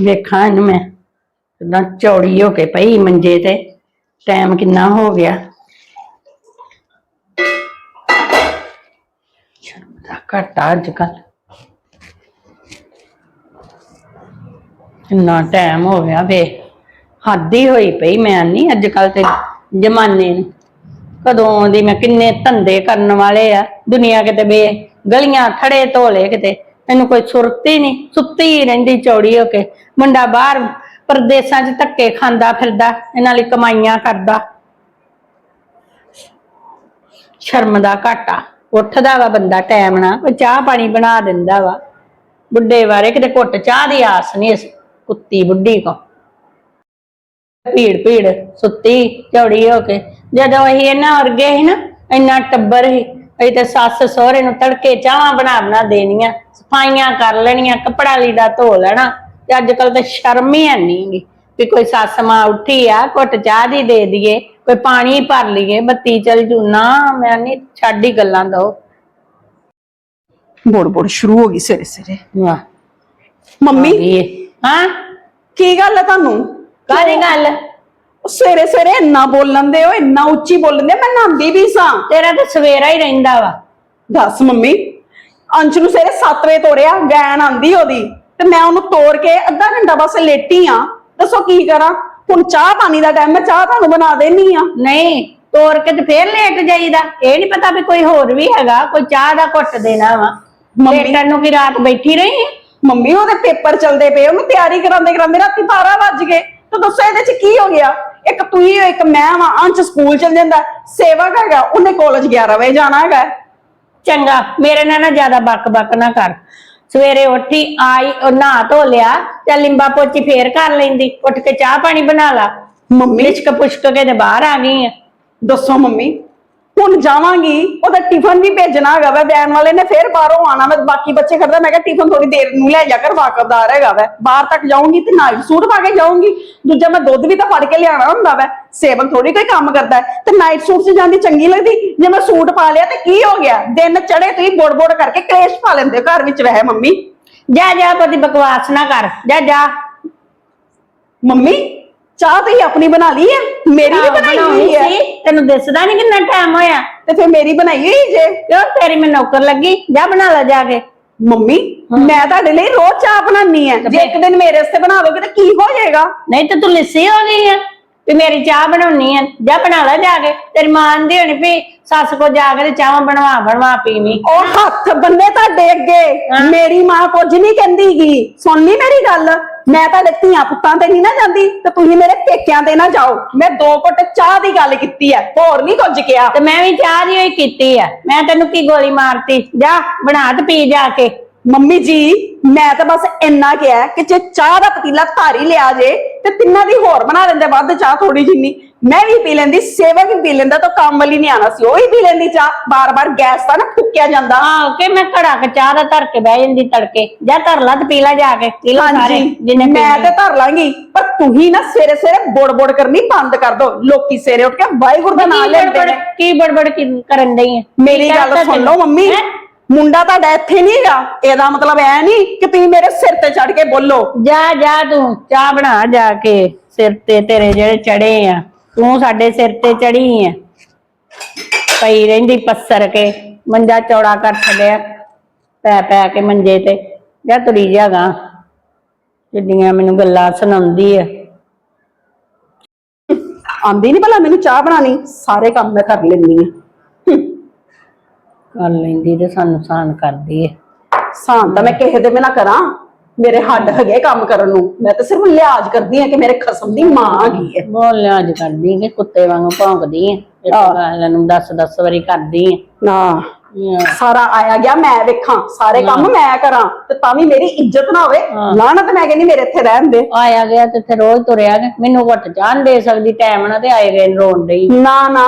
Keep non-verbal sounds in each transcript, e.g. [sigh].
ਵੇਖਾਂ ਇਹਨੂੰ ਮੈਂ। ਕਿਦਾਂ ਚੌੜੀ ਹੋ ਕੇ ਪਈ ਮੰਜੇ ਤੇ। ਟਾਈਮ ਕਿੰਨਾ ਹੋ ਗਿਆ। ਸ਼ਰਮ ਦਾ ਘਟਾ ਅੱਜ ਕੱਲ ਕਿੰਨਾ ਟਾਈਮ ਹੋ ਗਿਆ ਵੇ। ਹੱਦ ਹੀ ਹੋਈ ਪਈ ਮੈਂ ਨਹੀਂ ਅੱਜ ਕੱਲ ਤੇ ਜਮਾਨੇ ਨੂੰ। ਕਦੋਂ ਦੀ ਮੈਂ ਕਿੰਨੇ ਧੰਦੇ ਕਰਨ ਵਾਲੇ ਆ। ਦੁਨੀਆ ਕਿਤੇ ਬੇ ਗਲੀਆਂ ਥੜੇ ਧੋਲੇ ਕਿਤੇ। ਇਹਨੂੰ ਕੋਈ ਸੁਰਤੀ ਹੀ ਨਹੀਂ, ਸੁੱਤੀ ਹੀ ਰਹਿੰਦੀ ਚੌੜੀ ਹੋ ਕੇ। ਮੁੰਡਾ ਬਾਹਰ ਪਰਦੇਸਾਂ 'ਚ ਧੱਕੇ ਖਾਂਦਾ ਫਿਰਦਾ, ਇਹਨਾਂ ਲਈ ਕਮਾਈਆਂ ਕਰਦਾ। ਸ਼ਰਮ ਦਾ ਘਾਟਾ। ਉੱਠਦਾ ਵਾ ਬੰਦਾ ਟਾਈਮ ਨਾਲ, ਕੋਈ ਚਾਹ ਪਾਣੀ ਬਣਾ ਦਿੰਦਾ ਵਾ। ਬੁੱਢੇ ਬਾਰੇ ਕਿਤੇ ਘੁੱਟ ਚਾਹ ਦੀ ਆਸ ਨਹੀਂ ਇਸ ਕੁੱਤੀ ਬੁੱਢੀ ਕੋ ਭੀੜ ਭੀੜ, ਸੁੱਤੀ, ਚੌੜੀ ਹੋ ਕੇ। ਜਦੋਂ ਅਸੀਂ ਇਹਨਾਂ ਵਰਗੇ ਸੀ ਨਾ, ਇੰਨਾ ਟੱਬਰ ਸੀ ਅਸੀਂ ਤੇ ਸੱਸ ਸਹੁਰੇ ਨੂੰ ਤੜਕੇ ਚਾਹਾਂ ਬਣਾ ਬਣਾ ਦੇਣੀਆਂ ਸਫਾਈਆਂ ਕਰ ਲੈਣੀਆਂ ਕੱਪੜਾ ਲੀੜਾ ਧੋ ਲੈਣਾ। ਤੇ ਅੱਜ ਕੱਲ ਤਾਂ ਸ਼ਰਮ ਹੀ ਨਹੀਂ ਵੀ ਕੋਈ ਸੱਸ ਮਾਂ ਉੱਠੀ ਆ ਘੁੱਟ ਚਾਹ ਦੀ ਦੇ ਦਈਏ ਕੋਈ ਪਾਣੀ ਭਰ ਲਈਏ ਬੱਤੀ ਚਲ ਜੂ। ਨਾ ਮੈਂ ਨਹੀਂ ਛੱਡ ਹੀ ਗੱਲਾਂ ਦੋ ਬੋੜ ਬੋੜ ਸ਼ੁਰੂ ਹੋ ਗਈ ਸਵੇਰੇ ਸਵੇਰੇ। ਵਾਹ। ਮੰਮੀ? ਹਾਂ? ਕੀ ਗੱਲ ਹੈ ਤੁਹਾਨੂੰ? ਕਾਹਦੀ ਗੱਲ? ਸਵੇਰੇ ਸਵੇਰੇ ਇੰਨਾ ਬੋਲਣ ਦੇ ਹੋ ਇੰਨਾ ਉੱਚੀ ਬੋਲਣ ਦੇ ਮੈਂ ਨਹਾਉਂਦੀ ਵੀ ਸਾਂ। ਤੇਰਾ ਤਾਂ ਸਵੇਰਾ ਹੀ ਰਹਿੰਦਾ ਵਾ। ਦੱਸ ਮੰਮੀ ਅੰਸ਼ ਨੂੰ ਸਵੇਰੇ 7 ਵਜੇ ਤੋਰਿਆ ਗੈਨ ਆਂਦੀ ਉਹਦੀ। ਤੇ ਮੈਂ ਉਹਨੂੰ ਤੋੜ ਕੇ ਅੱਧਾ ਘੰਟਾ ਬਸ ਲੇਟੀ ਆ। ਦੱਸੋ ਕੀ ਕਰਾਂ? ਹੁਣ ਚਾਹ ਪਾਣੀ ਦਾ ਟਾਈਮ ਮੈਂ ਚਾਹ ਤੁਹਾਨੂੰ ਬਣਾ ਦੇਣੀ ਆ। ਨਹੀਂ ਤੋਰ ਕੇ ਤੇ ਫੇਰ ਲੇਟ ਜਾਈਦਾ। ਇਹ ਨਹੀਂ ਪਤਾ ਵੀ ਕੋਈ ਹੋਰ ਵੀ ਹੈਗਾ ਕੋਈ ਚਾਹ ਦਾ ਘੁੱਟ ਦੇਣਾ ਵਾ। ਮੰਮੀ- ਲੇਟਣ ਨੂੰ ਕੀ ਰਾਤ ਬੈਠੀ ਰਹੀ ਮੰਮੀ ਉਹਦੇ ਪੇਪਰ ਚੱਲਦੇ ਪਏ ਉਹਨੂੰ ਤਿਆਰੀ ਕਰਾਉਂਦੇ ਕਰਾਉਂਦੇ ਰਾਤੀ 12 ਵੱਜ ਗਏ। ਤੇ ਦੱਸੋ ਇਹਦੇ ਚ ਕੀ ਹੋ ਗਿਆ? ਇੱਕ ਤੂੰ ਹੀ ਹੋ, ਇੱਕ ਮੈਂ ਵਾਂ ਅੰਸ਼ ਸਕੂਲ ਚਲ ਜਾਂਦਾ ਸੇਵਕ ਹੈਗਾ ਉਹਨੇ ਕਾਲਜ 11 ਵਜੇ ਜਾਣਾ ਹੈਗਾ। ਚੰਗਾ ਮੇਰੇ ਨਾਲ ਨਾ ਜ਼ਿਆਦਾ ਬੱਕ ਬੱਕ ਨਾ ਕਰ। ਸਵੇਰੇ ਉੱਠੀ ਆਈ ਉਹ ਨਹਾ ਧੋ ਲਿਆ ਤੇ ਲਿੰਬਾ ਪੋਚੀ ਫੇਰ ਕਰ ਲੈਂਦੀ ਉੱਠ ਕੇ ਚਾਹ ਪਾਣੀ ਬਣਾ ਲਾ। ਮੰਮੀ? ਲਿਸ਼ਕ ਪੁਸ਼ਕ ਕੇ ਤੇ ਬਾਹਰ ਆ ਗਈ ਆ। ਦੱਸੋ ਮੰਮੀ ਹੁਣ ਜਾਵਾਂਗੀ ਉਹਦਾ ਟਿਫਨ ਵੀ ਭੇਜਣਾ ਹੈਗਾ ਵਾ ਵੈਨ ਵਾਲੇ ਨੇ ਫੇਰ ਬਾਹਰੋਂ ਆਣਾ ਮੈਂ ਬਾਕੀ ਬੱਚੇ ਖੜਦਾ ਮੈਂ ਕਿਹਾ ਟਿਫਨ ਥੋੜੀ ਦੇਰ ਨੂੰ ਲੈ ਜਾ ਕਰ ਵਾਕਫਦਾਰ ਹੈਗਾ ਵਾ। ਬਾਹਰ ਤੱਕ ਜਾਊਂਗੀ ਤੇ ਨਾਈਟ ਸੂਟ ਪਾ ਕੇ ਜਾਊਂਗੀ। ਦੂਜਾ ਮੈਂ ਦੁੱਧ ਵੀ ਤਾਂ ਫੜ ਕੇ ਲਿਆਣਾ ਹੁੰਦਾ ਵਾ ਸੇਵਕ ਥੋੜੀ ਕੋਈ ਕੰਮ ਕਰਦਾ ਤੇ ਨਾਈਟ ਸੂਟ 'ਚ ਜਾਂਦੀ ਚੰਗੀ ਲੱਗਦੀ ਜੇ ਮੈਂ ਸੂਟ ਪਾ ਲਿਆ ਤੇ ਕੀ ਹੋ ਗਿਆ? ਦਿਨ ਚੜੇ ਤੁਸੀਂ ਬੋੜ-ਬੋੜ ਕਰਕੇ ਕਲੇਸ਼ ਪਾ ਲੈਂਦੇ ਘਰ ਵਿੱਚ ਵਹਿ ਮੰਮੀ। ਜਾ ਜਾ ਪਤੀ ਬਕਵਾਸ ਨਾ ਕਰ ਜਾ ਜਾ। ਮੰਮੀ? ਚਾਹ ਤੁਸੀਂ ਆਪਣੀ ਬਣਾ ਲਈ ਹੈ ਮੇਰੀ ਵੀ ਬਣਾਈ ਹੋਈ ਹੈ ਤੈਨੂੰ ਦਿਸਦਾ ਨਹੀਂ ਕਿੰਨਾ ਟਾਈਮ ਹੋਇਆ। ਤੇ ਫਿਰ ਮੇਰੀ ਬਣਾਈ ਹੋਈ ਜੇ। ਕਿਉਂ? ਤੇਰੀ ਮੈਂ ਨੌਕਰ ਲੱਗੀ। ਜਾ ਬਣਾ ਲੈ ਜਾ ਕੇ। ਮੰਮੀ ਮੈਂ ਤੁਹਾਡੇ ਲਈ ਰੋਜ਼ ਚਾਹ ਬਣਾਉਣੀ ਹੈ ਜੇ ਇੱਕ ਦਿਨ ਮੇਰੇ ਵਾਸਤੇ ਬਣਾ ਦੋਗੇ ਤਾਂ ਕੀ ਹੋ ਜਾਏਗਾ? ਨਹੀਂ ਤੇ ਤੂੰ ਲਿੱਸੀ ਹੋ ਗਈ ਆ। ਵੀ ਮੇਰੀ ਚਾਹ ਬਣਾਉਣੀ ਆ। ਜਾ ਬਣਾ ਲੈ ਜਾ ਕੇ। ਤੇਰੀ ਮਾਂ ਆਂਦੀ ਹੋਣੀ ਵੀ ਸੱਸ ਕੋ ਜਾ ਕੇ ਤੇ ਚਾਹ ਬਣਵਾ ਬਣਵਾ ਪੀਵੀਂ। ਉਹ ਹੱਥ ਬੰਨੇ ਤੁਹਾਡੇ ਅੱਗੇ। ਮੇਰੀ ਮਾਂ ਕੁਝ ਨਹੀਂ ਕਹਿੰਦੀਗੀ ਸੁਣ ਲਈ ਮੇਰੀ ਗੱਲ? ਮੈਂ ਤੁਹਾਡੇ ਧੀਆਂ ਪੁੱਤਾਂ ਤੇ ਨਹੀਂ ਨਾ ਜਾਂਦੀ ਤੇ ਤੁਸੀਂ ਮੇਰੇ ਪੇਕਿਆਂ ਤੇ ਨਾ ਜਾਓ। ਮੈਂ ਦੋ ਘੁੱਟ ਚਾਹ ਦੀ ਗੱਲ ਕੀਤੀ ਹੈ ਹੋਰ ਨਹੀਂ ਕੁਝ ਕਿਹਾ। ਤੇ ਮੈਂ ਵੀ ਚਾਹ ਦੀ ਹੋਈ ਕੀਤੀ ਆ ਮੈਂ ਤੈਨੂੰ ਕੀ ਗੋਲੀ ਮਾਰਤੀ? ਜਾ ਬਣਾ ਤੇ ਪੀ ਜਾ ਕੇ। ਮੰਮੀ ਜੀ ਮੈਂ ਤਾਂ ਬਸ ਇੰਨਾ ਕਿਹਾ ਕਿ ਜੇ ਚਾਹ ਦਾ ਪਤੀਲਾ ਧਾਰੀ ਲਿਆ ਜੇ ਤੇ ਤਿੰਨਾਂ ਦੀ ਹੋਰ ਬਣਾ ਲੈਂਦੇ ਵੱਧ ਚਾਹ ਥੋੜੀ ਜਿੰਨੀ। ਮੈਂ ਵੀ ਪੀ ਲੈਂਦੀ ਸੇਵਕ ਵੀ ਪੀ ਲੈਂਦਾ ਤਾਂ ਕੰਮ ਵਾਲੀ ਨਹੀਂ ਆਣਾ ਸੀ। ਉਹ ਹੀ ਪੀ ਲੈਂਦੀ ਚਾਹ ਬਾਰ-ਬਾਰ ਗੈਸ ਤਾਂ ਨਾ ਫੁੱਕਿਆ ਜਾਂਦਾ। ਆਹ ਕਿ ਮੈਂ ਘੜਾ ਕੇ ਚਾਹ ਦਾ ਧਰ ਕੇ ਬਹਿ ਜਾਂਦੀ ਤੜਕੇ। ਜਾ ਧਰ ਲਾ ਤੇ ਪੀ ਲੈ ਜਾ ਕੇ ਪੀ ਲੈ ਸਾਰੇ ਜਿੰਨੇ ਮੈਂ। ਤੇ ਧਰ ਲਾਂਗੀ ਪਰ ਤੁਸੀਂ ਨਾ ਸਵੇਰੇ ਸਵੇਰੇ ਬੋੜ-ਬੋੜ ਕਰਨੀ ਬੰਦ ਕਰ ਦੋ। ਲੋਕੀ ਸਵੇਰੇ ਉੱਠ ਕੇ ਵਾਹਿਗੁਰੂ ਦਾ ਨਾਮ ਲੈਂਦੇ ਨੇ। ਕੀ ਬੜਬੜ ਕੀ ਕਰਨ ਡਈ ਆ? ਮੇਰੀ ਗੱਲ ਸੁਣ ਲਓ? ਮੰਮੀ। ਹੈਂ? ਮੁੰਡਾ ਤੁਹਾਡਾ ਇੱਥੇ ਨਹੀਂ ਹੈਗਾ। ਇਹਦਾ ਮਤਲਬ ਐ ਨਹੀਂ ਕਿ ਤੁਸੀਂ ਮੇਰੇ ਸਿਰ ਤੇ ਚੜ ਕੇ ਬੋਲੋ। ਜਾ ਜਾ ਤੂੰ। ਚਾਹ ਬਣਾ ਜਾ ਕੇ ਸਿਰ ਤੇ ਤੇਰੇ ਜਿਹੜੇ ਚੜੇ ਆ। ਤੂੰ ਸਾਡੇ ਸਿਰ ਤੇ ਚੜੀ ਆ ਪਈ ਰਹਿੰਦੀ ਪੱਸਰ ਕੇ ਮੰਜਾ ਚੌੜਾ ਕਰ ਛੱਡਿਆ ਪੈ ਪੈ ਕੇ ਮੰਜੇ ਤੇ। ਜਾ ਤੁਰੀ ਜਾਗਾ ਜਿੱਡੀਆਂ ਮੈਨੂੰ ਗੱਲਾਂ ਸੁਣਾਉਂਦੀ ਆ ਆਂਦੀ ਨਹੀਂ ਭਲਾ ਮੈਨੂੰ ਚਾਹ ਬਣਾਣੀ ਸਾਰੇ ਕੰਮ ਮੈਂ ਕਰ ਲੈਂਦੀ ਆ। ਕਰ ਲੈਂਦੀ ਤੇ ਸਾਨੂੰ ਸਾਨ ਕਰਦੀ ਆ ਸਾਂ ਤਾਂ ਮੈਂ ਕਿਸੇ ਦੇ ਬਿਨਾ ਕਰਾਂ। ਮੇਰੇ ਹੱਡ ਹੈਗੇ ਕੰਮ ਕਰਨ ਨੂੰ। ਮੈਂ ਤਾਂ ਸਿਰਫ ਲਿਹਾਜ਼ ਕਰਦੀ ਆ ਕਿ ਮੇਰੇ ਖਸਮ ਦੀ ਮਾਂ ਆ ਗਈ ਹੈ। ਬੋਲ ਲਿਆਜ ਕਰਦੀ ਕਿ ਕੁੱਤੇ ਵਾਂਗੂ ਭੌਂਕਦੀ ਆ ਇੱਕ ਗੱਲ ਨੂੰ 10 10 ਵਾਰੀ ਕਰਦੀ ਆ ਨਾ। ਸਾਰਾ ਆਇਆ ਗਿਆ ਮੈਂ ਵੇਖਾਂ ਸਾਰੇ ਕੰਮ ਮੈਂ ਕਰਾਂ ਤੇ ਤਾਂ ਵੀ ਮੇਰੀ ਇੱਜ਼ਤ ਨਾ ਹੋਵੇ ਲਾਹਨਤ ਮੈਂ ਕਹਿੰਦੀ ਮੇਰੇ ਇੱਥੇ ਰਹਿਣ ਦੇ। ਆਇਆ ਗਿਆ ਤੇ ਇੱਥੇ ਰੋਜ਼ ਤੁਰਿਆ ਗਿਆ ਮੈਨੂੰ ਘੁੱਟ ਨੀ ਦੇ ਸਕਦੀ ਟਾਈਮ ਨਾਲ ਤੇ ਆਏ ਗਏ ਨੂੰ ਰੋਣ ਡਈ ਨਾ ਨਾ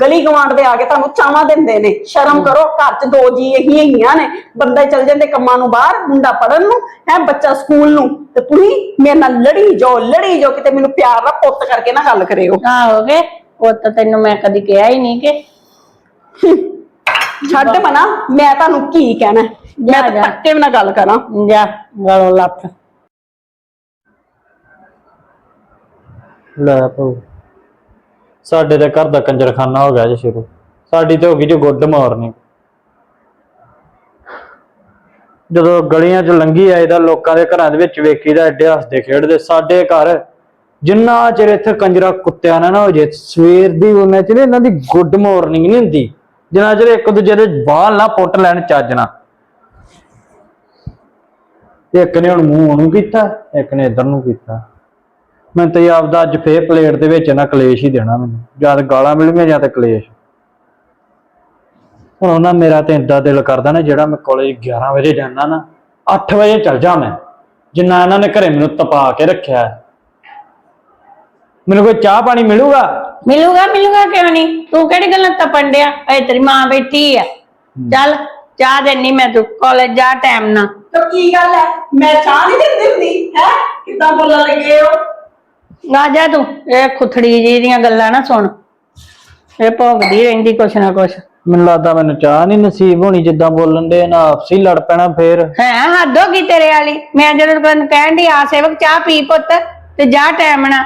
ਗਲੀ ਗਵਾਂਡ ਦੇ ਆ ਕੇ ਤੁਹਾਨੂੰ ਚਾਵਾਂ ਦਿੰਦੇ ਨੇ ਸ਼ਰਮ ਕਰੋ ਘਰ 'ਚ ਦੋ ਜੀ ਇਹੀ ਹੈਗੀਆਂ ਨੇ ਬੰਦੇ ਚਲ ਜਾਂਦੇ ਕੰਮਾਂ ਨੂੰ ਬਾਹਰ ਮੁੰਡਾ ਪੜਨ ਨੂੰ ਹੈ ਬੱਚਾ ਸਕੂਲ ਨੂੰ ਤੇ ਤੁਸੀਂ ਮੇਰੇ ਨਾਲ ਲੜੀ ਜਾਓ ਲੜੀ ਜਾਓ ਕਿਤੇ ਮੈਨੂੰ ਪਿਆਰ ਨਾਲ ਪੁੱਤ ਕਰਕੇ ਨਾ ਗੱਲ ਕਰਿਓ। ਆਹੋਗੇ ਉਹ ਤਾਂ ਤੈਨੂੰ ਮੈਂ ਕਦੀ ਕਿਹਾ ਹੀ ਨਹੀਂ ਕਿ [laughs] ਛੱਡ ਮਨਾ ਮੈਂ ਤੁਹਾਨੂੰ ਕੀ ਕਹਿਣਾ ਹੈ? ਮੈਂ ਤਾਂ ਜਾ। ਧੱਕੇ ਨਾਲ ਗੱਲ ਕਰਾਂ। ਜਾ ਗਲੋਂ ਲੱਥ। ਲੈ ਭਾਊ ਸਾਡੇ ਤੇ ਘਰ ਦਾ ਕੰਜਰਖਾਨਾ ਹੋ ਗਿਆ ਜੀ ਸ਼ੁਰੂ। ਸਾਡੀ ਤੇ ਹੋ ਗਈ ਜੀ ਗੁੱਡ ਮਾਰਨਿੰਗ। ਜਦੋਂ ਗਲੀਆਂ 'ਚ ਲੰਘੀ ਆਏਦਾ ਲੋਕਾਂ ਦੇ ਘਰਾਂ ਦੇ ਵਿੱਚ ਵੇਖੀਦਾ ਐਡੇ ਹੱਸਦੇ ਖੇਡਦੇ। ਸਾਡੇ ਘਰ ਜਿੰਨਾ ਚਿਰ ਇੱਥੇ ਕੰਜਰਾ ਕੁੱਤਿਆਂ ਨਾਲ ਨਾ ਹੋ ਜੇ ਸਵੇਰ ਦੀ ਉਹਨਾਂ ਚ ਨਾ ਇਹਨਾਂ ਦੀ ਗੁੱਡ ਮਾਰਨਿੰਗ ਨਹੀਂ ਹੁੰਦੀ। ਜਿੰਨਾ ਚਿਰ ਇੱਕ ਦੂਜੇ ਦੇ ਬਾਲ ਨਾ ਪੁੱਟ ਲੈਣ ਚੱਜਣਾ ਇੱਕ ਨੇ ਹੁਣ ਮੂੰਹ ਉਹਨੂੰ ਕੀਤਾ, ਇੱਕ ਨੇ ਇਧਰ ਨੂੰ ਕੀਤਾ। ਮੈਂ ਤੇ ਆਪਦਾ ਅੱਜ ਫੇਰ ਪਲੇਟ ਦੇ ਵਿੱਚ ਨਾ ਕਲੇਸ਼ ਹੀ ਦੇਣਾ ਮੈਨੂੰ। ਜਦ ਗਾਲਾਂ ਮਿਲਣਗੀਆਂ ਜਾਂ ਤੇ ਕਲੇਸ਼। ਹੁਣ ਉਹਨਾਂ ਮੇਰਾ ਤੇ ਏਦਾਂ ਦਿਲ ਕਰਦਾ ਨਾ, ਜਿਹੜਾ ਮੈਂ ਕਾਲਜ 11 ਵਜੇ ਜਾਂਦਾ ਨਾ 8 ਵਜੇ ਚੱਲ ਜਾ ਮੈਂ। ਜਿੰਨਾ ਇਹਨਾਂ ਨੇ ਘਰੇ ਮੈਨੂੰ ਤਪਾ ਕੇ ਰੱਖਿਆ। ਮੈਨੂੰ ਕੋਈ ਚਾਹ ਪਾਣੀ ਮਿਲੂਗਾ? ਮਿਲੂਗਾ ਮਿਲੂਗਾ ਕਿਉਂ ਨਹੀਂ? ਤੂੰ ਕਿਹੜੀ ਗੱਲਾਂ ਤਪਣ ਡਿਆ? ਐ ਤੇਰੀ ਮਾਂ ਬੈਠੀ ਆ। ਚੱਲ ਚਾਹ ਦੇਣੀ ਮੈਂ ਤੂੰ ਕਾਲਜ ਜਾ ਟਾਈਮ ਨਾ ਤਾਂ ਕੀ ਗੱਲ ਹੈ ਮੈਂ ਚਾਹ ਨਹੀਂ ਦਿੰਦੀ ਹੁੰਦੀ ਹੈ? ਕਿੱਦਾਂ ਬੋਲਣ ਲੱਗੇ ਹੋ? ਨਾ ਜਾ ਤੂੰ ਇਹ ਖੁਥੜੀ ਜੀ ਦੀਆਂ ਗੱਲਾਂ ਨਾ ਸੁਣ। ਇਹ ਭੋਗਦੀ ਰਹਿੰਦੀ ਕੁਛ ਨਾ ਕੁਛ। ਮੈਨੂੰ ਲੱਗਦਾ ਮੈਨੂੰ ਚਾਹ ਨਹੀਂ ਨਸੀਬ ਹੋਣੀ ਜਿੱਦਾਂ ਬੋਲਣ ਦੇ ਨਾ ਆਪਸੀ ਲੜ ਪੈਣਾ ਫੇਰ। ਹੈ ਹੱਦ ਹੋ ਗਈ ਤੇਰੇ ਵਾਲੀ? ਮੈਂ ਜਦੋਂ ਤੈਨੂੰ ਕਹਿਣ ਦੀ ਆ ਸੇਵਕ ਚਾਹ ਪੀ ਪੁੱਤ ਤੇ ਜਾ ਟਾਈਮ ਨਾ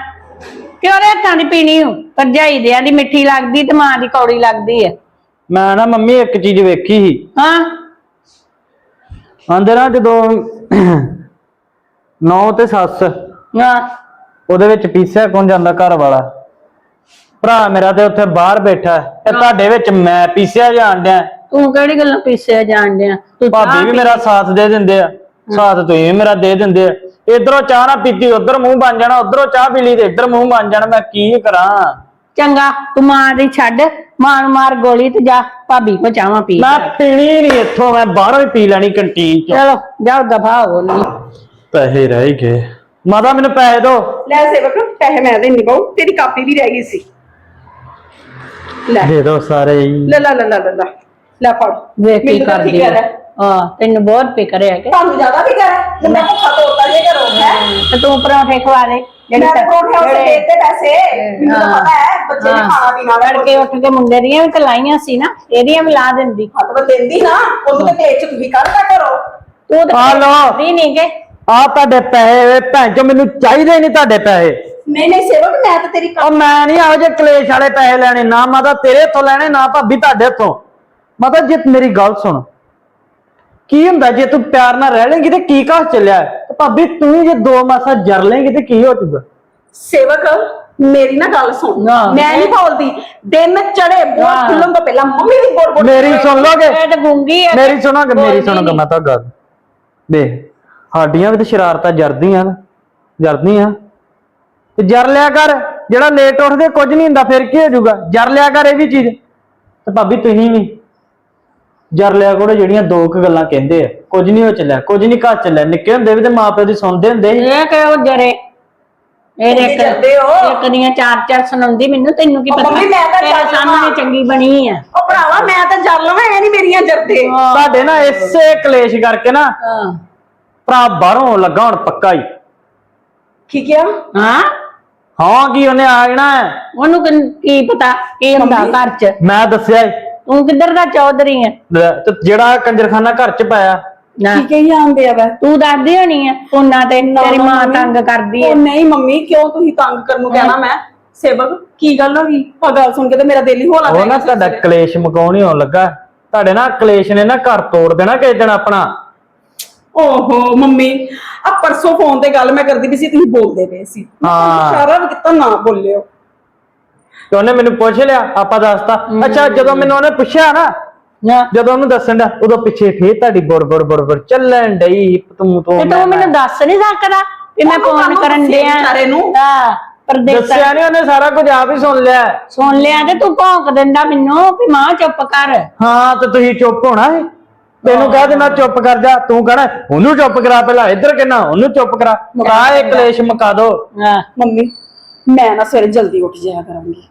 ਕਿਉਂ ਰੇ ਹੱਥਾਂ ਦੀ ਪੀਣੀ ਹੂੰ ਭਰਜਾਈ ਦੇ ਦੀ ਮਿੱਠੀ ਲੱਗਦੀ ਤੇ ਮਾਂ ਦੀ ਕੌੜੀ ਲੱਗਦੀ ਹੈ ਮੈਂ ਨਾ ਮੰਮੀ ਇੱਕ ਚੀਜ਼ ਵੇਖੀ ਸੀ। ਹਾਂ? ਆਂਦੇ ਨਾ ਜਦੋਂ ਨੌ ਤੇ ਸੱਸ ਹਾਂ। ਉਹਦੇ ਵਿੱਚ ਪੀਸਿਆ ਕੌਣ ਜਾਂਦਾ ਘਰ ਵਾਲਾ? ਭਰਾ ਮੇਰਾ ਤੇ ਉੱਥੇ ਬਾਹਰ ਬੈਠਾ ਹੈ, ਤੇ ਤੁਹਾਡੇ ਵਿੱਚ ਮੈਂ ਪੀਸਿਆ ਜਾਣ ਡਿਆ ਤੂੰ ਕਿਹੜੀ ਗੱਲਾਂ ਪਿੱਛੇ ਜਾਣ ਡਿਆ? ਤੂੰ ਭਾਬੀ ਵੀ ਮੇਰਾ ਸਾਥ ਦੇ ਦਿੰਦੇ ਆ। ਸਾਥ ਤੁਸੀਂ ਵੀ ਮੇਰਾ ਦੇ ਦਿੰਦੇ ਆ। ਇਧਰੋਂ ਚਾਹ ਨਾ ਪੀਤੀ ਉਧਰ ਮੂੰਹ ਬਣ ਜਾਣਾ ਉਧਰੋਂ ਚਾਹ ਪੀ ਲਈ ਤੇ ਇਧਰ ਮੂੰਹ ਬਣ ਜਾਣਾ ਮੈਂ ਕੀ ਕਰਾਂ? ਚੰਗਾ ਤੂੰ ਮਾਂ ਦੀ ਛੱਡ ਮਾਂ ਨੂੰ ਮਾਰ ਗੋਲੀ ਤੇ ਜਾ ਭਾਬੀ ਕੋ ਚਾਹਾਂ ਪੀ ਮੈਂ ਪੀਣੀ ਨਹੀਂ ਇੱਥੋਂ ਮੈਂ ਬਾਹਰੋਂ ਹੀ ਪੀ ਲੈਣੀ ਕੰਟੀਨ ਚੋਂ। ਚਲੋ ਜਾਓ ਦਫਾ ਹੋ ਨਹੀਂ ਪੈਸੇ ਰਹਿ ਗਏ। ਮਾਤਾ ਮੈਨੂੰ ਪੈਸੇ ਦਿਓ ਲੈ ਸੇਵਕ ਪੈਸੇ ਮੈਂ ਦੇਣੀ ਬਹੁ ਤੇਰੀ ਕਾਪੀ ਵੀ ਰਹਿ ਗਈ ਸੀ। ਲੈ। ਦੇ ਦਿਓ ਸਾਰੇ ਹੀ। ਲੈ ਲੈ ਲੈ ਲੈ ਲੈ ਲੈ। ਲੈ ਫੜ। ਵੇਖ ਕੀ ਮੈਨੂੰ ਤਾਂ ਕਰਦੀ ਫਿਕਰ ਹੈ। ਹਾਂ ਤੈਨੂੰ ਬਹੁਤ ਫਿਕਰ ਹੈ ਕਿ ਤੁਹਾਨੂੰ ਜ਼ਿਆਦਾ ਵੀ ਕਰ ਤੇ ਮੈਂ ਭੁੱਖਾ ਤੋਤਾ ਜੇ ਕਰੋ ਹੈ? ਤੇ ਤੂੰ ਪਰੌਂਠੇ ਖਵਾ ਦੇ ਮੈਂ ਤਾਂ- ਪਰੌਂਠੇ ਉਸੇ ਜਿਹੜੇ- ਦੇਤੇ ਪੈਸੇ ਮੈਨੂੰ ਤਾਂ ਹਾਂ। ਪਤਾ ਹੈ ਬੱਚੇ ਨੇ ਹਾਂ। ਖਾਣਾ ਪੀਣਾ ਵਾ ਤੜਕੇ ਉੱਠ ਕੇ ਮੁੰਡੇ ਦੀਆਂ ਵੀ ਕਲਾਈਆਂ ਸੀ ਨਾ ਇਹਦੀਆਂ ਵੀ ਲਾ ਦਿੰਦੀ। ਹੱਥ ਮੈਂ ਦਿੰਦੀ ਨਾ ਉਹਨੂੰ ਤੇ ਕਲੇਚ ਤੁਸੀਂ ਕਰਦਾ ਕਰੋ। ਤੂੰ ਤਾਂ ਨਹੀਂ ਕਿ ਆ ਤੁਹਾਡੇ ਪੈਸੇ ਭੈਣ ਚੋ ਮੈਨੂੰ ਚਾਹੀਦੇ ਨਹੀਂ ਤੁਹਾਡੇ ਪੈਸੇ। ਨਹੀਂ ਨਹੀਂ ਸੇਵਕ ਮੈਂ ਤਾਂ ਤੇਰੀ ਉਹ ਮੈਂ ਨਹੀਂ ਆਹੋ ਜੇ ਕਲੇਸ਼ ਵਾਲੇ ਪੈਸੇ ਲੈਣੇ ਨਾ ਮਾਤਾ ਤੇਰੇ ਹੱਥੋਂ ਲੈਣੇ ਨਾ ਭਾਬੀ ਤੁਹਾਡੇ ਹੱਥੋਂ। ਮਾਤਾ ਜੇ ਮੇਰੀ ਗੱਲ ਸੁਣ। ਕੀ ਹੁੰਦਾ ਜੇ ਤੂੰ ਪਿਆਰ ਨਾਲ ਰਹਿ ਲੇਂਗੀ ਤੇ ਕੀ ਕਾਹ ਚੱਲਿਆ? ਹੈ? ਤੇ ਭਾਬੀ ਤੂੰ ਜੇ ਦੋ ਮਾਸਾ ਜਰ ਲੇਂਗੀ ਤੇ ਕੀ ਹੋ ਜਾਊਗਾ? ਸੇਵਕ ਮੇਰੀ ਨਾ ਗੱਲ ਸੁਣ। ਨਾ। ਮੈਂ ਨਹੀਂ ਬੋਲਦੀ। ਦਿਨ ਚੜੇ ਹਾਂ। ਬੋਲ ਖੁੱਲਣ ਤੋਂ ਪਹਿਲਾਂ ਮੰਮੀ ਦੀ ਬੋਲ ਬੋਲ ਮੇਰੀ ਸੁਣ ਲੋਗੇ? ਤਾਂ ਗੂੰਗੀ ਮੇਰੀ ਸੁਣੋਗੇ ਮੇਰੀ ਸੁਣੋਗੇ। ਮੈਂ ਤਾਂ ਗੱਲ। ਵੇਖ ਸਾਡੀਆਂ ਵੀ ਤੇ ਸ਼ਰਾਰਤਾਂ ਜਰਦੀਆਂ ਨਾ ਜਰਦੀਆਂ। ਤੇ ਜਰ ਲਿਆ ਕਰ ਜਿਹੜਾ ਲੇਟ ਉੱਠਦੇ ਕੁਝ ਨਹੀਂ ਹੁੰਦਾ ਫਿਰ ਕੀ ਹੋ ਜਾਊਗਾ? ਜਰ ਲਿਆ ਕਰ ਇਹ ਵੀ ਚੀਜ਼। ਤੇ ਭਾਬੀ ਤੁਸੀਂ ਵੀ। ਜਰ ਲਿਆ ਕਰੋ ਜਿਹੜੀਆਂ ਦੋ ਕੁ ਗੱਲਾਂ ਕਹਿੰਦੇ ਆ। ਕੁਝ ਨਹੀਂ ਹੋ ਚੱਲਿਆ ਕੁਝ ਨਹੀਂ ਘਰ ਚੱਲਿਆ ਨਿੱਕੇ ਹੁੰਦੇ ਵੀ ਤੇ ਮਾਪੇ ਦੀ ਸੁਣਦੇ ਹੁੰਦੇ ਸੀ। ਇਹ ਕਿ ਉਹ ਜਰੇ? ਇਹ ਜਰਦੇ ਹੋ। ਇੱਕ ਦੀਆਂ ਚਾਰ ਚਾਰ ਸੁਣਾਉਂਦੀ ਮੈਨੂੰ ਤੈਨੂੰ ਕੀ ਉਹ ਪਤਾ? ਮੰਮੀ ਮੈਂ ਤਾਂ ਤੇਰੇ ਜਰ ਸਾਹਮਣੇ ਲਵਾਂ। ਚੰਗੀ ਬਣੀ ਆ। ਉਹ ਭਰਾਵਾ ਮੈਂ ਤਾਂ ਜਰ ਲਵਾਂ ਇਹ ਨਹੀਂ ਮੇਰੀਆਂ ਜਰਦੇ। ਤੁਹਾਡੇ ਨਾ ਇਸੇ ਕਲੇਸ਼ ਕਰਕੇ ਨਾ ਹਾਂ। ਭਰਾ ਬਾਹਰੋਂ ਲੱਗਾ ਹੁਣ ਪੱਕਾ ਹੀ। ਕੀ ਕਿਹਾ? ਹਾਂ? ਹਾਂ ਕੀ ਉਹਨੇ ਆ ਜਾਣਾ ਹੈ? ਉਹਨੂੰ ਕੀ ਕੀ ਪਤਾ ਕੀ ਹੁੰਦਾ ਘਰ ਚ? ਮੈਂ ਦੱਸਿਆ ਈ। ਤੂੰ ਕਿੱਧਰ ਦਾ ਚੌਧਰੀ ਹੈ ਲੈ, ਤੇ ਜਿਹੜਾ ਕੰਜਰਖਾਨਾ ਘਰ ਚ ਪਾਇਆ। ਨਾ। ਕੀ ਕਹੀ ਜਾਂਦੇ ਆ ਵੈ? ਤੂੰ ਦੱਸਦੀ ਹੋਣੀ ਆ ਉਹਨਾਂ ਤੇ ਤੇਰੀ ਮਾਂ। ਤੰਗ ਕਰਦੀ ਉਹ ਹੈ ਨਹੀਂ ਮੰਮੀ ਕਿਉਂ ਤੁਸੀਂ ਤੰਗ ਕਰਨ ਨੂੰ ਕਹਿਣਾ ਮੈਂ? ਸੇਵਕ ਕੀ ਗੱਲ ਹੋ ਗਈ? ਆ ਗੱਲ ਸੁਣ ਕੇ ਤੇ ਮੇਰਾ ਦਿਲ ਹੀ ਹੋਲਾ ਉਹ ਨਾ ਤੁਹਾਡਾ ਕਲੇਸ਼ ਮਕਾਉਣ ਹੀ ਹੋਣ ਲੱਗਾ। ਤੁਹਾਡੇ ਨਾ ਕਲੇਸ਼ ਨੇ ਨਾ ਘਰ ਤੋੜ ਦੇਣਾ ਕਿਸੇ ਦਿਨ ਆਪਣਾ। ਓਹੋ ਮੰਮੀ ਆ ਪਰਸੋਂ ਫੋਨ ਤੇ ਗੱਲ ਮੈਂ ਕਰਦੀ ਵੀ ਸੀ ਤੁਸੀਂ ਬੋਲਦੇ ਪਏ ਸੀ। ਹਾਂ। ਸਾਰਾ ਵੀ ਕਿਤਾ ਨਾ ਬੋਲਿਓ। ਤੇ ਉਹਨੇ ਮੈਨੂੰ ਪੁੱਛ ਲਿਆ ਆਪਾਂ ਦੱਸਤਾ। ਅੱਛਾ ਜਦੋਂ ਮੈਨੂੰ ਉਹਨੇ ਪੁੱਛਿਆ ਨਾ ਜਦੋਂ ਉਹਨੂੰ ਦੱਸਣ ਦਾ ਉਦੋਂ ਪਿੱਛੇ ਫੇਰ ਤੁਹਾਡੀ ਬੁਰ ਬੁਰ ਬੁਰ ਬੁਰ ਚੱਲਣ ਡਈ ਤੂੰ ਤੋਂ ਤੇ ਤੂੰ ਮੈਨੂੰ ਦੱਸ ਨਹੀਂ ਸਕਦਾ ਕਿ ਮੈਂ ਫੋਨ ਕਰਨ ਡਿਆ। ਵਿਚਾਰੇ ਨੂੰ? ਹਾਂ ਪਰਦੇਸਾਂ ਦੱਸਿਆ ਨਹੀਂ ਉਹਨੇ ਸਾਰਾ ਕੁਝ ਆਪ ਹੀ ਸੁਣ ਲਿਆ। ਸੁਣ ਲਿਆ ਤੇ ਤੂੰ ਭੌਂਕ ਦਿੰਦਾ ਮੈਨੂੰ ਵੀ ਮਾਂ ਚੁੱਪ ਕਰ। ਹਾਂ ਤੇ ਤੁਸੀਂ ਚੁੱਪ ਹੋਣਾ ਹੈ ਤੈਨੂੰ ਕਹਿ ਦੇਣਾ ਚੁੱਪ ਕਰ ਜਾ ਤੂੰ ਕਹਣਾ ਉਹਨੂੰ ਚੁੱਪ ਕਰਾ ਪਹਿਲਾਂ ਇੱਧਰ ਕਿੰਨਾ ਉਹਨੂੰ ਚੁੱਪ ਕਰਾ। ਮੁਕਾ ਇਹ ਕਲੇਸ਼ ਮੁਕਾ ਦੋ। ਹਾਂ। ਮੰਮੀ ਮੈਂ ਨਾ ਸਵੇਰੇ ਜਲਦੀ ਉੱਠ ਜਾਇਆ ਕਰਾਂਗੀ।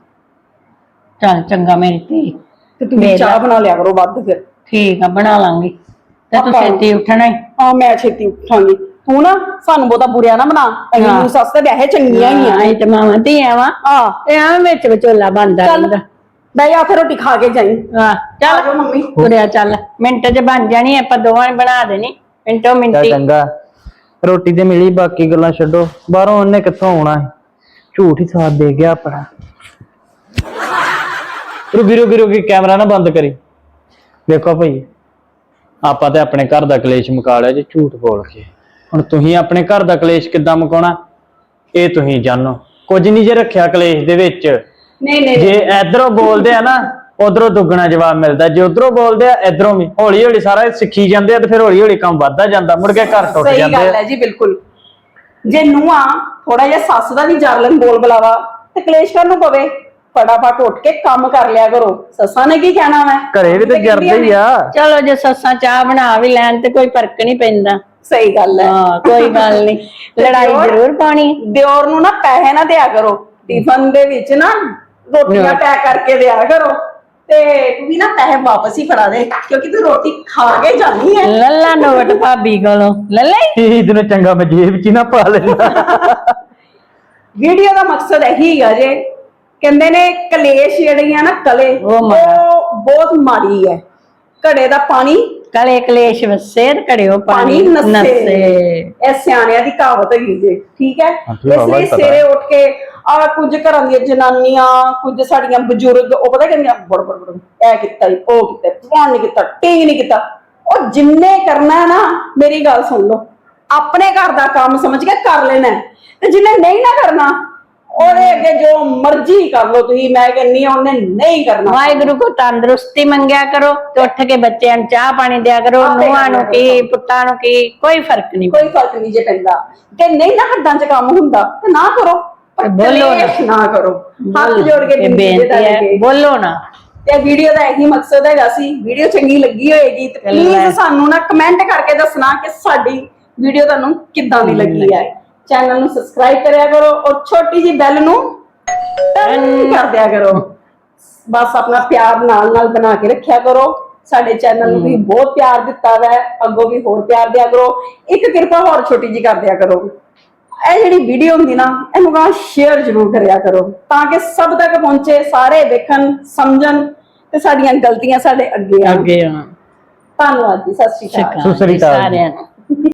ਚੱਲ ਚੰਗਾ ਮੇਰੀ ਧੀ। ਤੇ ਤੁਸੀਂ ਚਾਹ ਬਣਾ ਲਿਆ ਕਰੋ ਵੱਧ ਫਿਰ। ਠੀਕ ਆ ਬਣਾ ਲਾਂਗੀ। ਤੇ ਤੂੰ ਆਪਾਂ- ਛੇਤੀ ਉੱਠਣਾ ਹੀ ਹਾਂ ਮੈਂ ਛੇਤੀ ਉੱਠਾਂਗੀ। ਤੂੰ ਨਾ ਸਾਨੂੰ ਬਹੁਤਾ ਬੁਰਿਆ ਨਾ ਬਣਾ। ਅਸੀਂ ਹਾਂ। ਨੂੰ ਸੱਸ ਤੇ ਵੈਸੇ ਚੰਗੀਆਂ ਹੀ ਆ। ਆਈ ਤੇ ਮਾਵਾਂ ਧੀਆਂ ਵਾ। ਆ ਇਹ ਐਵੇਂ ਵਿੱਚ ਵਿਚੋਲਾ ਬੰਦਾ ਚੱਲ ਰਹਿੰਦਾ। ਬਈ ਆ ਫਿਰ ਰੋਟੀ ਖਾ ਕੇ ਜਾਈ। ਹਾਂ ਆ ਚੱਲ ਜਾਓ ਮੰਮੀ। ਤੁਰਿਆ ਚੱਲ। ਮਿੰਟ 'ਚ ਬਣ ਜਾਣੀ ਆਪਾਂ ਦੋਵਾਂ ਨੇ ਬਣਾ ਦੇਣੀ। ਮਿੰਟੋ ਚੱਲ ਮਿੰਟੀ। ਚੰਗਾ। ਰੋਟੀ ਤੇ ਮਿਲੀ ਬਾਕੀ ਗੱਲਾਂ ਛੱਡੋ। ਬਾਹਰੋਂ ਉਹਨੇ ਕਿੱਥੋਂ ਆਉਣਾ ਹੈ ਝੂਠ ਹੀ ਸਾਥ ਦੇ ਗਿਆ ਆਪਣਾ। ਰੁਕੀ ਰੁਕੀ ਰੁਕੀ ਕੈਮਰਾ ਨਾ ਬੰਦ ਕਰੀ। ਵੇਖੋ ਭਾਈ ਆਪਾਂ ਤੇ ਆਪਣੇ ਘਰ ਦਾ ਕਲੇਸ਼ ਮੁਕਾ ਲਿਆ ਜੇ ਝੂਠ ਬੋਲ ਕੇ। ਹੁਣ ਤੁਸੀਂ ਆਪਣੇ ਘਰ ਦਾ ਕਲੇਸ਼ ਕਿੱਦਾਂ ਮੁਕਾਉਣਾ ਇਹ ਤੁਸੀਂ ਜਾਣੋ। ਕੁਝ ਨਹੀਂ ਜੇ ਰੱਖਿਆ ਕਲੇਸ਼ ਦੇ ਵਿੱਚ। ਨਹੀਂ ਨਹੀਂ। ਜੇ ਇਧਰੋਂ ਬੋਲਦੇ ਆ ਨਾ ਉਧਰੋਂ ਦੁੱਗਣਾ ਜਵਾਬ ਮਿਲਦਾ। ਜੇ ਉਧਰੋਂ ਬੋਲਦੇ ਆ ਇਧਰੋਂ ਵੀ। ਹੌਲੀ ਹੌਲੀ ਸਾਰਾ ਸਿੱਖੀ ਜਾਂਦੇ ਆ ਤੇ ਫਿਰ ਹੌਲੀ ਹੌਲੀ ਕੰਮ ਵੱਧਦਾ ਜਾਂਦਾ। ਮੁੜ ਕੇ ਘਰ ਟੁੱਟ ਸਹੀ ਜਾਂਦੇ ਗੱਲ ਆ। ਹੈ ਜੀ ਬਿਲਕੁਲ। ਜੇ ਨੂੰਹਾਂ ਥੋੜਾ ਜਿਹਾ ਸੱਸ ਦਾ ਵੀ ਜਾਰਲਨ ਬੋਲ ਬੁਲਾਵਾ ਤੇ ਕਲੇਸ਼ ਕਰਨ ਨੂੰ ਪਵੇ? ਫਟਾਫਟ ਉੱਠ ਕੇ ਕੰਮ ਕਰ ਲਿਆ ਕਰੋ। ਸੱਸਾਂ ਨੇ ਕੀ ਕਹਿਣਾ ਮੈਂ ਘਰੇ ਵੀ ਤੇ ਜਰਦੇ ਹੀ ਆ। ਚਲੋ ਜੇ ਸੱਸਾਂ ਚਾਹ ਬਣਾ ਵੀ ਲੈਣ ਤੇ ਕੋਈ ਫ਼ਰਕ ਨਹੀਂ ਪੈਂਦਾ। ਸਹੀ ਗੱਲ ਹੈ। ਹਾਂ ਕੋਈ ਗੱਲ ਨਹੀਂ। [laughs] ਲੜਾਈ ਜ਼ਰੂਰ ਪਾਣੀ ਦਿਓਰ ਨੂੰ ਨਾ ਪੈਸੇ ਨਾ ਦਿਆ ਕਰੋ। ਟਿਫਨ ਦੇ ਵਿੱਚ ਨਾ ਰੋਟੀਆਂ ਪੈਕ ਕਰਕੇ ਦਿਆ ਕਰੋ। ਤੇ ਤੂੰ ਵੀ ਨਾ ਪੈਸੇ ਵਾਪਸ ਹੀ ਫੜਾ ਦੇ ਕਿਉਂਕਿ ਤੂੰ ਰੋਟੀ ਖਾ ਕੇ ਜਾਣੀ ਹੈ। ਲੱਲਾ ਨੋਟ ਭਾਬੀ ਕੋਲੋਂ। ਲੱਲਾ ਹੀ। ਇਹ ਦਿਨ ਚੰਗਾ ਮੈਂ ਜੇਬ 'ਚ ਹੀ ਨਾ ਪਾ ਲੈਂਦਾ। [laughs] ਵੀਡੀਓ ਦਾ ਮਕਸਦ ਇਹੀ ਹੈਗਾ ਜੇ ਕਹਿੰਦੇ ਨੇ ਕਲੇਸ਼ ਜਿਹੜੀਆਂ ਨਾ ਕਲੇ ਉਹ ਮਾੜਾ। ਉਹ ਬਹੁਤ ਮਾੜੀ ਹੈ। ਘੜੇ ਦਾ ਪਾਣੀ ਕਲੇ ਕਲੇਸ਼ ਵਸੇ ਤੇ ਘੜਿਓ ਪਾਣੀ ਪਾਣੀ ਨਸੇ। ਇਹ ਸਿਆਣਿਆਂ ਦੀ ਕਹਾਵਤ ਹੈਗੀ ਜੇ ਠੀਕ ਹੈ? ਇਸ ਲਈ ਜੀ ਪਤਾ। ਸਵੇਰੇ ਉੱਠ ਕੇ ਆ ਕੁਝ ਘਰਾਂ ਦੀਆਂ ਜਨਾਨੀਆਂ ਕੁਝ ਸਾਡੀਆਂ ਬਜ਼ੁਰਗ ਉਹ ਪਤਾ ਕਹਿੰਦੀਆਂ? ਬੜ ਬੜ ਬੜ ਇਹ ਕੀਤਾ ਈ, ਉਹ ਕੀਤਾ ਫਲਾਣ ਨਹੀਂ ਕੀਤਾ ਟੀਂਗ ਨਹੀਂ ਕੀਤਾ। ਉਹ ਜਿੰਨੇ ਕਰਨਾ ਹੈ ਨਾ ਮੇਰੀ ਗੱਲ ਸੁਣ ਲਓ। ਆਪਣੇ ਘਰ ਦਾ ਕੰਮ ਸਮਝ ਕੇ ਕਰ ਲੈਣਾ ਹੈ। ਤੇ ਜਿੰਨੇ ਨਹੀਂ ਨਾ ਕਰਨਾ ਉਹਦੇ ਅੱਗੇ ਜੋ ਮਰਜ਼ੀ ਕਰ ਲਓ ਤੁਸੀਂ ਮੈਂ ਕਹਿੰਨੀ ਆ ਉਹਨੇ ਨਹੀਂ ਕਰਨਾ। ਵਾਹਿਗੁਰੂ ਕੋ ਤੰਦਰੁਸਤੀ ਮੰਗਿਆ ਕਰੋ ਤੇ ਉੱਠ ਕੇ ਬੱਚਿਆਂ ਨੂੰ ਚਾਹ ਪਾਣੀ ਦਿਆ ਕਰੋ ਆਪੇ ਨੂੰਹਾਂ ਨੂੰ ਕਰਨਾ ਕੀ ਪੁੱਤਾਂ ਨੂੰ ਕੀ ਕੋਈ ਫ਼ਰਕ ਨਹੀਂ। ਕੋਈ ਫ਼ਰਕ ਨਹੀਂ ਜੇ ਪੈਂਦਾ। ਕਿ ਨਹੀਂ ਨਾ ਹੱਦਾਂ 'ਚ ਕੰਮ ਹੁੰਦਾ ਤੇ ਨਾ ਕਰੋ। ਪਰ ਤੇ ਬੋਲੋ ਨਾ। ਕਲੇਸ਼ ਨਾ ਕਰੋ। ਹੱਥ ਜੋੜ ਕੇ ਇਹ ਬੇਨਤੀ ਹੈ। ਬੋਲੋ ਨਾ। ਤੇ ਵੀਡੀਓ ਦਾ ਇਹੀ ਮਕਸਦ ਹੈਗਾ ਸੀ। ਵੀਡੀਓ ਚੰਗੀ ਲੱਗੀ ਹੋਏਗੀ ਤੇ ਚੱਲ ਪਲੀਜ਼ ਲੈ। ਸਾਨੂੰ ਨਾ ਕਮੈਂਟ ਕਰਕੇ ਦੱਸਣਾ ਕਿ ਸਾਡੀ ਵੀਡੀਓ ਤੁਹਾਨੂੰ ਕਿੱਦਾਂ ਦੀ ਲੱਗੀ ਹੈ। ਚੈਨਲ ਨੂੰ ਸਬਸਕ੍ਰਾਈਬ ਕਰਿਆ ਕਰੋ ਔਰ ਛੋਟੀ ਜੀ ਬੈਲ ਨੂੰ ਟਨ ਕਰ ਦਿਆ ਕਰੋ। ਬਸ ਆਪਣਾ ਪਿਆਰ ਨਾਲ ਨਾਲ ਬਣਾ ਕੇ ਰੱਖਿਆ ਕਰੋ। ਸਾਡੇ ਚੈਨਲ ਨੂੰ ਵੀ ਬਹੁਤ ਪਿਆਰ ਦਿੱਤਾ ਵੈ। ਅੱਗੋਂ ਵੀ ਹੋਰ ਪਿਆਰ ਦਿਆ ਕਰੋ। ਇੱਕ ਕਿਰਪਾ ਹੋਰ ਛੋਟੀ ਜੀ ਕਰ ਦਿਆ ਕਰੋ। ਇਹ ਜਿਹੜੀ ਵੀਡੀਓ ਹੁੰਦੀ ਨਾ ਇਹਨੂੰ ਕਹਾਂ ਸ਼ੇਅਰ ਜ਼ਰੂਰ ਕਰਿਆ ਕਰੋ। ਤਾਂ ਕਿ ਸਭ ਤੱਕ ਪਹੁੰਚੇ ਸਾਰੇ ਵੇਖਣ ਸਮਝਣ ਤੇ ਸਾਡੀਆਂ ਗਲਤੀਆਂ ਸਾਡੇ ਅੱਗੇ ਆ ਧੰਨਵਾਦ ਜੀ ਸਤਿ ਸ਼੍ਰੀ ਅਕਾਲ। ਸਤਿ ਸ੍ਰੀ ਅਕਾਲ ਜੀ। ਸਾਰਿਆਂ ਨੂੰ।